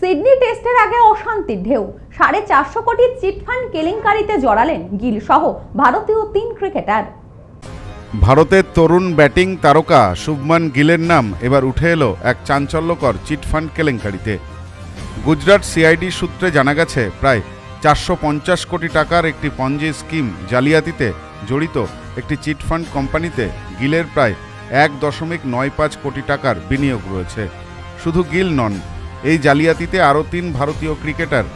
Sydney টেস্টের আগে অশান্তির ঢেউ। সাড়ে চারশো কোটি চিটফান্ড কেলেঙ্কারিতে জড়ালেন গিল সহ ভারতীয় তিন ক্রিকেটার। ভারতের তরুণ ব্যাটিং তারকা শুভমান গিলের নাম এবার উঠে এলো এক চাঞ্চল্যকর চিটফান্ড কেলেঙ্কারিতে। গুজরাট সিআইডি সূত্রে জানা গেছে, প্রায় চারশো পঞ্চাশ কোটি টাকার একটি পঞ্জি স্কিম জালিয়াতিতে জড়িত একটি চিটফান্ড কোম্পানিতে গিলের প্রায় এক দশমিক নয় পাঁচ কোটি টাকার বিনিয়োগ রয়েছে। শুধু গিল নন এই জালিয়াতিতে আরও তিন ভারতীয় ক্রিকেটার,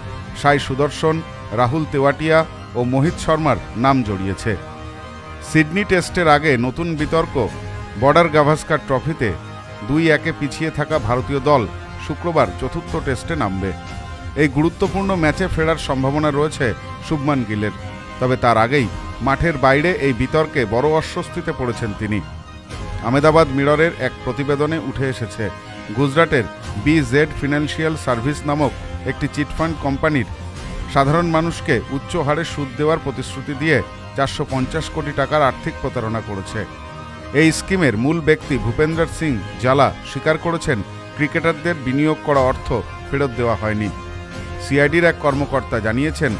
সাই সুদর্শন, রাহুল তেওয়াটিয়া ও মোহিত শর্মার নাম জড়িয়েছে। সিডনি টেস্টের আগে নতুন বিতর্ক, বর্ডার গাভাস্কার ট্রফিতে দুই একে পিছিয়ে থাকা ভারতীয় দল শুক্রবার চতুর্থ টেস্টে নামবে। এই গুরুত্বপূর্ণ ম্যাচে ফেরার সম্ভাবনা রয়েছে শুভমান গিলের, তবে তার আগেই মাঠের বাইরে এই বিতর্কে বড় অস্বস্তিতে পড়েছেন তিনি। আমেদাবাদ মিররের এক প্রতিবেদনে উঠে এসেছে গুজরাটের বি জেড ফিনান্সিয়াল সার্ভিস নামক একটি চিটফান্ড কোম্পানির সাধারণ মানুষকে উচ্চ হারে সুদ দেওয়ার প্রতিশ্রুতি দিয়ে চারশো পঞ্চাশ কোটি টাকার আর্থিক প্রতারণা করেছে। এই স্কিমের মূল ব্যক্তি ভূপেন্দ্র সিং জালা স্বীকার করেছেন, ক্রিকেটারদের বিনিয়োগ করা অর্থ ফেরত দেওয়া হয়নি। সিআইডির এক কর্মকর্তা জানিয়েছেন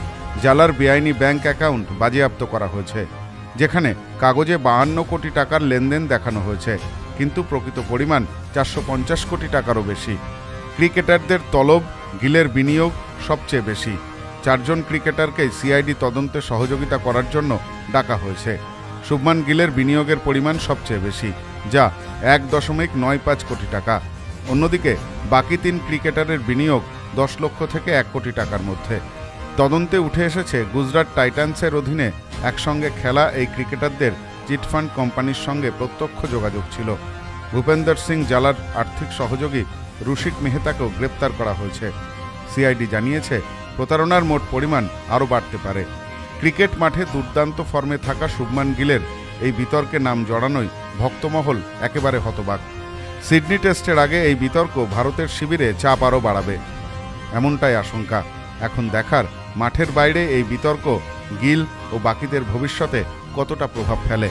জালার বেআইনি ব্যাংক অ্যাকাউন্ট বাজেয়াপ্ত করা হয়েছে, যেখানে কাগজে বাহান্ন কোটি টাকার লেনদেন দেখানো হয়েছে, কিন্তু প্রকৃত পরিমাণ চারশো পঞ্চাশ কোটি টাকারও বেশি। ক্রিকেটারদের তলব, গিলের বিনিয়োগ সবচেয়ে বেশি। চারজন ক্রিকেটারকে সিআইডি তদন্তে সহযোগিতা করার জন্য ডাকা হয়েছে। শুভমান গিলের বিনিয়োগের পরিমাণ সবচেয়ে বেশি, যা এক দশমিক নয় পাঁচ কোটি টাকা। অন্যদিকে, বাকি তিন ক্রিকেটারের বিনিয়োগ দশ লক্ষ থেকে এক কোটি টাকার মধ্যে। তদন্তে উঠে এসেছে গুজরাট টাইটান্সের অধীনে একসঙ্গে খেলা এই ক্রিকেটারদের চিটফান্ড কোম্পানির সঙ্গে প্রত্যক্ষ যোগাযোগ ছিল। ভূপেন্দর সিং জালার আর্থিক সহযোগী রুশিক মেহতাকেও গ্রেপ্তার করা হয়েছে। সিআইডি জানিয়েছে, প্রতারণার মোট পরিমাণ আরও বাড়তে পারে। ক্রিকেট মাঠে দুর্দান্ত ফর্মে থাকা শুভমান গিলের এই বিতর্কে নাম জড়ানোই ভক্তমহল একেবারে হতবাক। সিডনি টেস্টের আগে এই বিতর্ক ভারতের শিবিরে চাপ আরও বাড়াবে। এমনটাই আশঙ্কা। এখন দেখার, মাঠের বাইরে এই বিতর্ক গিল ও বাকিদের ভবিষ্যতে কতটা প্রভাব ফেলে।